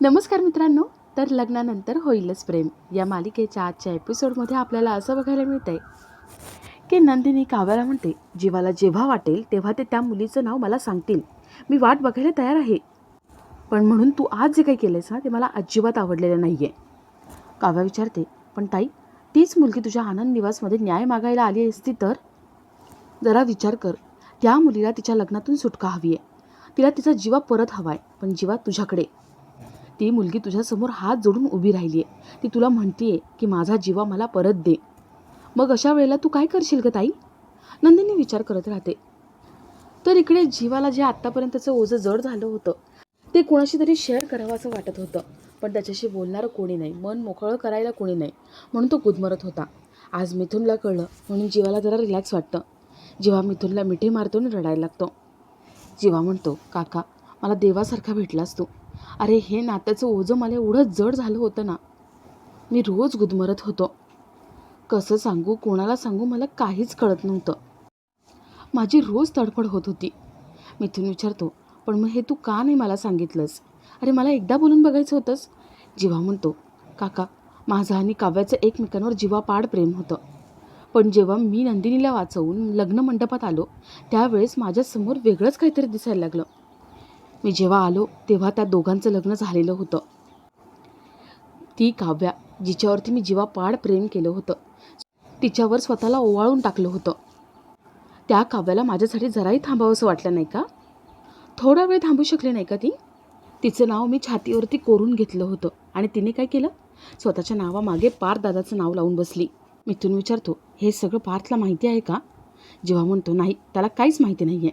नमस्कार मित्रांनो तर लग्नानंतर होईलच प्रेम. या मालिकेच्या आजच्या एपिसोडमध्ये आपल्याला असं बघायला मिळतंय की नंदिनी काव्याला म्हणते जीवाला जेव्हा वाटेल तेव्हा ते त्या मुलीचं नाव मला सांगतील. मी वाट बघायला तयार आहे. पण म्हणून तू आज जे काही केलंयस ना ते मला अजिबात आवडलेलं नाही आहे काव्या विचारते पण ताई तीच मुलगी तुझ्या आनंद निवासमध्ये न्याय मागायला आली असती तर? जरा विचार कर. त्या मुलीला तिच्या लग्नातून सुटका हवी आहे तिला तिचा जीवा परत हवा आहे पण जीवा तुझ्याकडे. ती मुलगी तुझ्यासमोर हात जोडून उभी राहिली आहे ती तुला म्हणतीये की माझा जीवा मला परत दे. मग अशा वेळेला तू काय करशील ग ताई? नंदिनी विचार करत राहते. तर इकडे जीवाला जे आत्तापर्यंतचं ओझं जड झालं होतं ते कोणाशी तरी शेअर करावं असं वाटत होतं. पण त्याच्याशी बोलणारं कोणी नाही. मन मोकळं करायला कोणी नाही. म्हणून तो गुदमरत होता. आज मिथुनला कळलं. म्हणून जीवाला जरा रिलॅक्स वाटतं. जेव्हा मिथुनला मिठी मारतो आणि रडायला लागतो. जीवा म्हणतो काका मला देवासारखा भेटलास तू. अरे हे नात्याचं ओझं मला एवढं जड झालं होतं ना. मी रोज गुदमरत होतो. कसं सांगू कोणाला सांगू मला काहीच कळत नव्हतं. माझी रोज तडफड होत होती. मिथून विचारतो पण मग हे तू का नाही मला सांगितलंस? अरे मला एकदा बोलून बघायचं होतंस. जीवा म्हणतो काका माझं आणि काव्याचं एकमेकांवर जीवापाड प्रेम होतं. पण जेव्हा मी नंदिनीला वाचवून लग्न मंडपात आलो त्यावेळेस माझ्यासमोर वेगळंच काहीतरी दिसायला लागलं. मी जेव्हा आलो तेव्हा त्या दोघांचं लग्न झालेलं होतं. ती काव्या जिच्यावरती मी जीवापाड प्रेम केलं होतं तिच्यावर स्वतःला ओवाळून टाकलं होतं. त्या काव्याला माझ्यासाठी जराही थांबावंसं वाटलं नाही का? थोडा वेळ थांबू शकले नाही का ती? तिचं नाव मी छातीवरती कोरून घेतलं होतं आणि तिने काय केलं? स्वतःच्या नावामागे पार दादाचं नाव लावून बसली. मिथून विचारतो हे सगळं पार्थला माहिती आहे का? जेव्हा म्हणतो नाही त्याला काहीच माहिती नाही आहे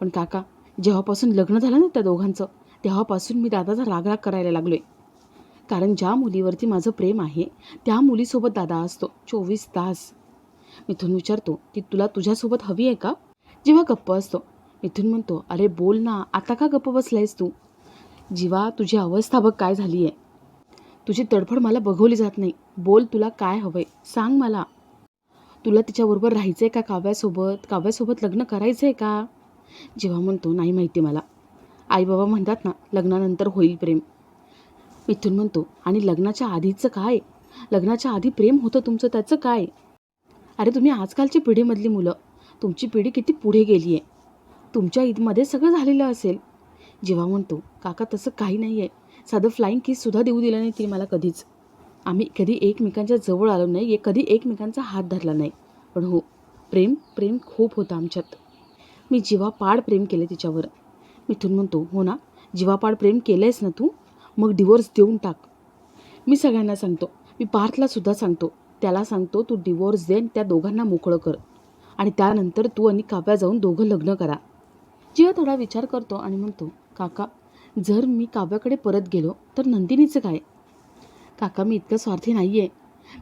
पण काका जेव्हापासून लग्न झालं ना त्या दोघांचं तेव्हापासून मी दादाचा रागराग करायला लागलो आहे कारण ज्या मुलीवरती माझं प्रेम आहे त्या मुलीसोबत दादा असतो चोवीस तास. मिथून विचारतो ती तुला तुझ्यासोबत हवी आहे का? जेव्हा गप्प असतो मिथून म्हणतो अरे बोल ना आता का गप्प बसलायस तू? जीवा तुझी अवस्था बघ काय झाली आहे. तुझी तडफड मला बघवली जात नाही. बोल तुला काय हवंय सांग मला. तुला तिच्याबरोबर राहायचं आहे का काव्यासोबत? काव्यासोबत लग्न करायचं आहे का? जेव्हा म्हणतो नाही माहिती मला. आई बाबा म्हणतात ना लग्नानंतर होईल प्रेम. मिथून म्हणतो आणि लग्नाच्या आधीचं काय? लग्नाच्या आधी प्रेम होतं तुमचं त्याचं काय? अरे तुम्ही आजकालची पिढीमधली मुलं. तुमची पिढी किती पुढे गेली आहे तुमच्या ईदमध्ये सगळं झालेलं असेल. जेव्हा म्हणतो काका तसं काही नाही आहे साधं फ्लाईंग किससुद्धा देऊ दिलं नाही ती मला कधीच. आम्ही कधी एकमेकांच्या जवळ आलो नाही कधी एकमेकांचा हात धरला नाही. पण हो प्रेम प्रेम खूप होतं आमच्यात. मी जीवापाड प्रेम केलं तिच्यावर. मिथून म्हणतो हो ना जीवापाड प्रेम केलं आहेस ना तू? मग डिवोर्स देऊन टाक. मी सगळ्यांना सांगतो मी पार्थला सुद्धा सांगतो त्याला सांगतो तू डिवोर्स दे त्या दोघांना मोकळं कर. आणि त्यानंतर तू आणि काव्या जाऊन दोघं लग्न करा. जेव्हा थोडा विचार करतो आणि म्हणतो काका जर मी काव्याकडे परत गेलो तर नंदिनीचं काय? काका मी इतकं स्वार्थी नाही आहे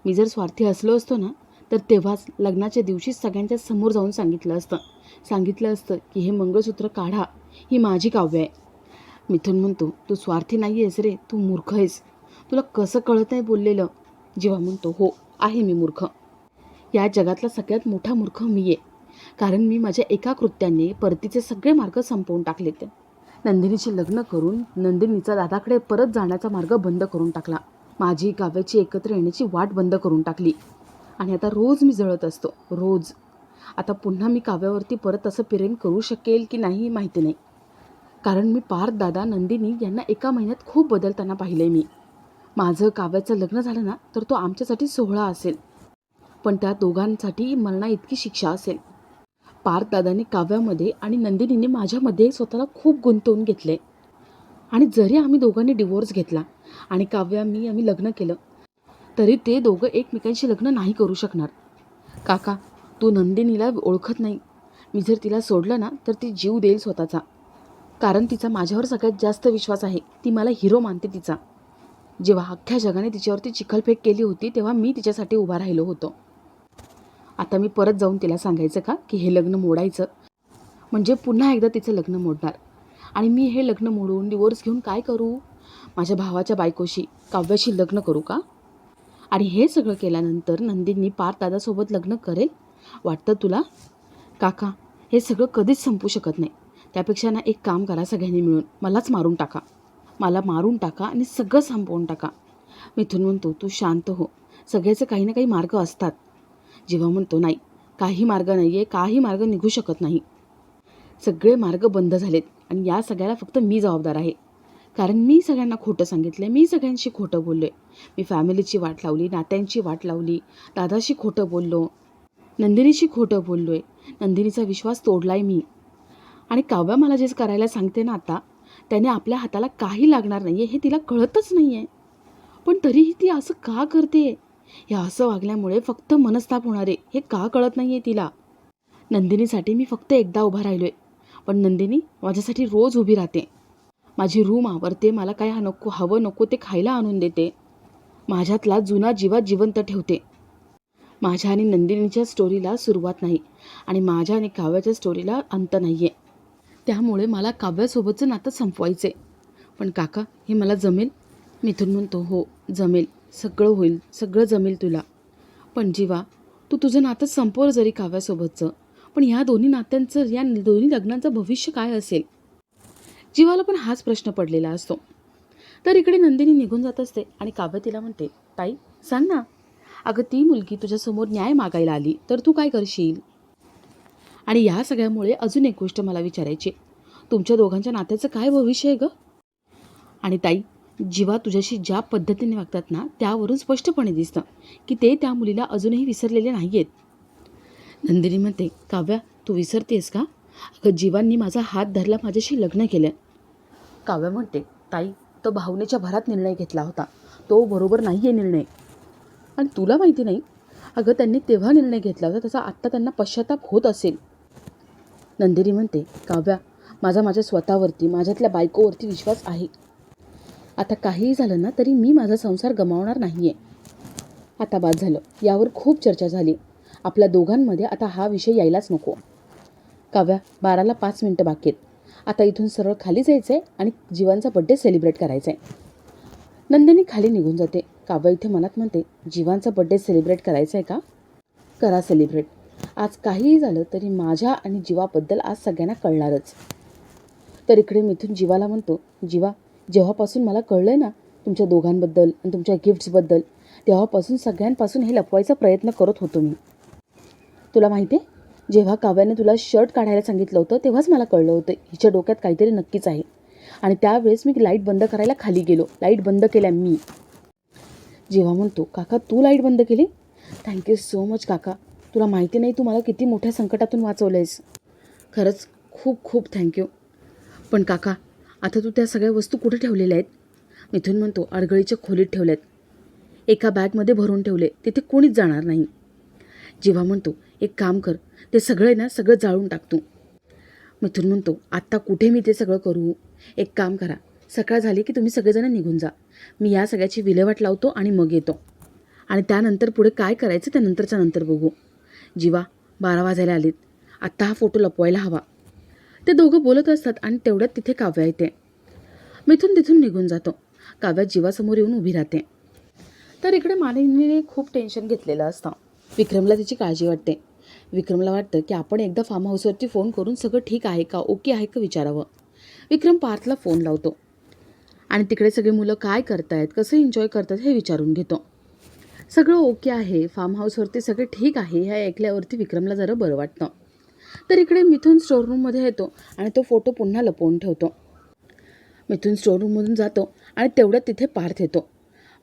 मी जर स्वार्थी असलो असतो ना तर तेव्हाच लग्नाच्या दिवशीच सगळ्यांच्या समोर जाऊन सांगितलं असतं. सांगितलं असतं की हे मंगळसूत्र काढा. ही माझी काव्य आहे. मिथून म्हणतो तू स्वार्थी नाही आहेस रे तू मूर्ख आहेस. तुला कसं कळत नाही बोललेलं? जेव्हा म्हणतो हो आहे मी मूर्ख. या जगातला सगळ्यात मोठा मूर्ख मी आहे. कारण मी माझ्या एका कृत्याने परतीचे सगळे मार्ग संपवून टाकलेत नंदिनीचे लग्न करून नंदिनीचा दादाकडे परत जाण्याचा मार्ग बंद करून टाकला. माझी काव्याची एकत्र येण्याची वाट बंद करून टाकली. आणि आता रोज मी जळत असतो रोज. आता पुन्हा मी काव्यावरती परत असं प्रेम करू शकेल की नाही माहिती नाही. कारण मी पार्थ दादा नंदिनी यांना एका महिन्यात खूप बदलताना पाहिलं आहे मी. माझं काव्याचं लग्न झालं ना तर तो आमच्यासाठी सोहळा असेल. पण त्या दोघांसाठी मरणा इतकी शिक्षा असेल. पार्थ दादाने काव्यामध्ये आणि नंदिनीने माझ्यामध्ये स्वतःला खूप गुंतवून घेतले आणि जरी आम्ही दोघांनी डिवोर्स घेतला आणि काव्या मी आम्ही लग्न केलं तरी ते दोघं एकमेकांशी लग्न नाही करू शकणार. काका तू नंदिनीला ओळखत नाही. मी जर तिला सोडलं ना तर ती जीव देईल स्वतःचा. कारण तिचा माझ्यावर सगळ्यात जास्त विश्वास आहे. ती मला हिरो मानते तिचा. जेव्हा अख्ख्या जगाने तिच्यावरती चिखलफेक केली होती तेव्हा मी तिच्यासाठी उभा राहिलो होतो. आता मी परत जाऊन तिला सांगायचं का की हे लग्न मोडायचं? म्हणजे पुन्हा एकदा तिचं लग्न मोडणार. आणि मी हे लग्न मोडून डिवोर्स घेऊन काय करू? माझ्या भावाच्या बायकोशी काव्याशी लग्न करू का? आणि हे सगळं केल्यानंतर नंदिनी पार दादासोबत लग्न करेल. वाटतं तुला? काका हे सगळं कधीच संपू शकत नाही. त्यापेक्षा ना एक काम करा सगळ्यांनी मिळून. मलाच मारून टाका. मला मारून टाका आणि सगळं संपवून टाका. मिथून म्हणतो तू शांत हो. सगळ्याचे काही ना काही मार्ग असतात. जेव्हा म्हणतो नाही काही मार्ग नाही आहे काही मार्ग निघू शकत नाही. सगळे मार्ग बंद झालेत आणि या सगळ्याला फक्त मी जबाबदार आहे. कारण मी सगळ्यांना खोटं सांगितलं मी सगळ्यांशी खोटं बोललो आहे मी फॅमिलीची वाट लावली नात्यांची वाट लावली दादाशी खोटं बोललो नंदिनीशी खोटं बोललो आहे नंदिनीचा विश्वास तोडलाय मी. आणि काव्या मला जे करायला सांगते ना आता त्याने आपल्या हाताला काही लागणार नाही आहे हे तिला कळतच नाही आहे पण तरीही ती असं का करते? हे असं वागल्यामुळे फक्त मनस्ताप होणार आहे हे का कळत नाही आहे तिला? नंदिनीसाठी मी फक्त एकदा उभा राहिलो आहे पण नंदिनी माझ्यासाठी रोज उभी राहते. माझी रूम आवरते मला काय हा नको हवं नको ते खायला आणून देते. माझ्यातला जुना जीवा जिवंत ठेवते. माझ्या आणि नंदिनीच्या स्टोरीला सुरुवात नाही आणि माझ्या आणि काव्याच्या स्टोरीला अंत नाही आहे त्यामुळे मला काव्यासोबतचं नातं संपवायचं आहे पण काका हे मला जमेल? मिथून म्हणतो हो जमेल. सगळं होईल सगळं जमेल तुला. पण जीवा तू तुझं नातं संपवलं जरी काव्यासोबतचं. पण ह्या दोन्ही नात्यांचं या दोन्ही लग्नांचं भविष्य काय असेल? जीवाला पण हाच प्रश्न पडलेला असतो. तर इकडे नंदिनी निघून जात असते आणि काव्य तिला म्हणते ताई सांग ना. अगं ती मुलगी तुझ्यासमोर न्याय मागायला आली तर तू काय करशील? आणि या सगळ्यामुळे अजून एक गोष्ट मला विचारायची आहे. तुमच्या दोघांच्या नात्याचं काय भविष्य आहे गं? आणि ताई जीवा तुझ्याशी ज्या पद्धतीने वागतात ना त्यावरून स्पष्टपणे दिसतं की ते त्या मुलीला अजूनही विसरलेले नाही आहेत नंदिनी म्हणते काव्या तू विसरतेस का? अगं जीवांनी माझा हात धरला माझ्याशी लग्न केलं. काव्या म्हणते ताई तो भावनेच्या भरात निर्णय घेतला होता. तो बरोबर नाही आहे निर्णय. आणि तुला माहिती नाही? अगं त्यांनी तेव्हा निर्णय घेतला होता त्याचा आत्ता त्यांना पश्चाताप होत असेल. नंदिनी म्हणते काव्या माझा माझ्या स्वतःवरती माझ्यातल्या बायकोवरती विश्वास आहे. आता काहीही झालं ना तरी मी माझा संसार गमावणार नाही आहे आता बाद झालं. यावर खूप चर्चा झाली. आपल्या दोघांमध्ये आता हा विषय यायलाच नको. काव्या बाराला पाच मिनटं बाकी आहेत. आता इथून सरळ खाली जायचं आहे आणि जीवांचा बड्डे सेलिब्रेट करायचा आहे नंदिनी खाली निघून जाते. काव्या इथे मनात म्हणते जीवांचा बड्डे सेलिब्रेट करायचा आहे का? करा सेलिब्रेट आज काहीही झालं तरी माझ्या आणि जीवाबद्दल आज सगळ्यांना कळणारच. तर इकडे मिथून जीवाला म्हणतो जीवा जेव्हापासून मला कळलं आहे ना तुमच्या दोघांबद्दल आणि तुमच्या गिफ्ट्सबद्दल तेव्हापासून सगळ्यांपासून हे लपवायचा प्रयत्न करत होतो मी. तुला माहिती आहे जेव्हा काव्याने तुला शर्ट काढायला सांगितलं होतं तेव्हाच मला कळलं होतं हिच्या डोक्यात काहीतरी नक्कीच आहे. आणि त्यावेळेस मी लाइट बंद करायला खाली गेलो. लाइट बंद केल्या मी. जेव्हा म्हणतो काका तू लाइट बंद केली? थँक्यू सो मच काका. तुला माहिती नाही तू मला किती मोठ्या संकटातून वाचवलं आहेस खरंच खूप खूप थँक्यू पण काका आता तू त्या सगळ्या वस्तू कुठे ठेवलेल्या आहेत? मिथून म्हणतो अडगळीच्या खोलीत ठेवल्यात. एका बॅगमध्ये भरून ठेवले. तिथे कोणीच जाणार नाही. जेव्हा म्हणतो एक काम कर ते सगळे ना सगळं जाळून टाकतो. मिथून म्हणतो आत्ता कुठे मी ते सगळं करू? एक काम करा सकाळ झाली की तुम्ही सगळेजण निघून जा. मी या सगळ्याची विल्हेवाट लावतो आणि मग येतो. आणि त्यानंतर पुढे काय करायचं त्यानंतरच्या नंतर बघू. जीवा बारा वाजायला आलीत. आत्ता हा फोटो लपवायला हवा. ते दोघं बोलत असतात आणि तेवढ्यात तिथे काव्या येते. मिथून तिथून निघून जातो. काव्या जीवासमोर येऊन उभी राहते. तर इकडे मालिनीने खूप टेन्शन घेतलेलं असतं. विक्रमला तिची काळजी वाटते. विक्रमला वाटतं की आपण एकदा फार्म हाऊसवरती फोन करून सगळं ठीक आहे का? ओके आहे का विचारावं? विक्रम पार्थला फोन लावतो. आणि तिकडे सगळी मुलं काय करतायत कसं एन्जॉय करतात हे विचारून घेतो. सगळं ओके आहे फार्म हाऊसवरती सगळे ठीक आहे ह्या ऐकल्यावरती विक्रमला जरा बरं वाटतं. तर इकडे मिथून स्टोअररूममध्ये येतो आणि तो फोटो पुन्हा लपवून ठेवतो. मिथून स्टोअररूममधून जातो आणि तेवढ्यात तिथे पार्थ येतो.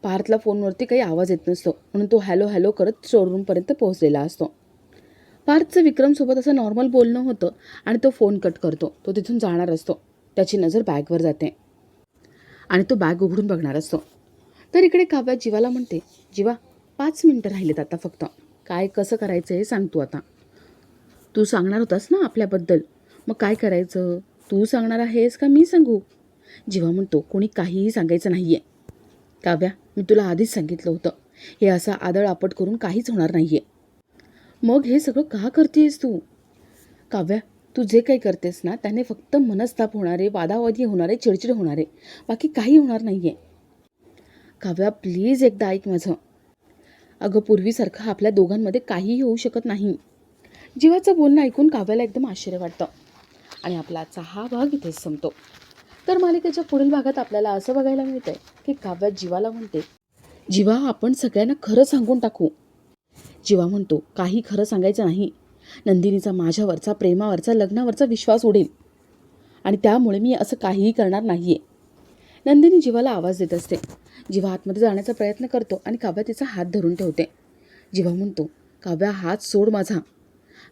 पार्थला फोनवरती काही आवाज येत नसतो म्हणून तो हॅलो हॅलो करत स्टोअररूमपर्यंत पोहोचलेला असतो. पार्थचं विक्रमसोबत असं नॉर्मल बोलणं होतं आणि तो फोन कट करतो. तो तिथून जाणार असतो. त्याची नजर बॅगवर जाते. आणि तो बॅग उघडून बघणार असतो. तर इकडे काव्या जीवाला म्हणते जीवा पाच मिनटं राहिलेत आता फक्त. काय कसं करायचं हे सांग तू आता. तू सांगणार होतास ना आपल्याबद्दल. मग काय करायचं? तू सांगणार आहेस का मी सांगू? जीवा म्हणतो कोणी काहीही सांगायचं नाही आहे काव्या मी तुला आधीच सांगितलं होतं. हे असं आदळ आपट करून काहीच होणार नाही आहे मग हे सगळं का करतेस तू? काव्या तू जे काही करतेस ना त्याने फक्त मनस्ताप होणारे वादावादी होणारे चिडचिड होणारे. बाकी काही होणार नाही आहे काव्या प्लीज एकदा ऐक माझं. अगं पूर्वीसारखं आपल्या दोघांमध्ये काहीही होऊ शकत नाही. जीवाचं बोलणं ऐकून काव्याला एकदम आश्चर्य वाटतं. आणि आपला आजचा हा भाग इथेच संपतो. तर मालिकेच्या पुढील भागात आपल्याला असं बघायला मिळतंय की काव्या जीवाला म्हणते जीवा आपण सगळ्यांना खरं सांगून टाकू. जीवा म्हणतो काही खरं सांगायचं नाही. नंदिनीचा माझ्यावरचा प्रेमावरचा लग्नावरचा विश्वास उडेल. आणि त्यामुळे मी असं काहीही करणार नाही आहे नंदिनी जीवाला आवाज देत असते. जीवा आतमध्ये जाण्याचा प्रयत्न करतो आणि काव्या तिचा हात धरून ठेवते. जीवा म्हणतो काव्या हात सोड माझा.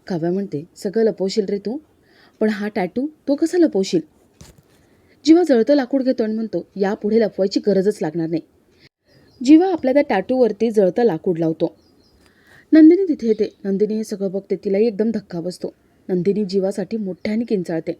काव्या म्हणते सगळं लपवशील रे तू? पण हा टॅटू तो कसा लपवशील? जीवा जळतं लाकूड घेतो आणि म्हणतो यापुढे लपवायची गरजच लागणार नाही. जीवा आपल्या त्या टॅटूवरती जळतं लाकूड लावतो. नंदिनी तिथे येते. नंदिनी हे सगळं बघते. तिलाही एकदम धक्का बसतो. नंदिनी जीवासाठी मोठ्याने किंचाळते.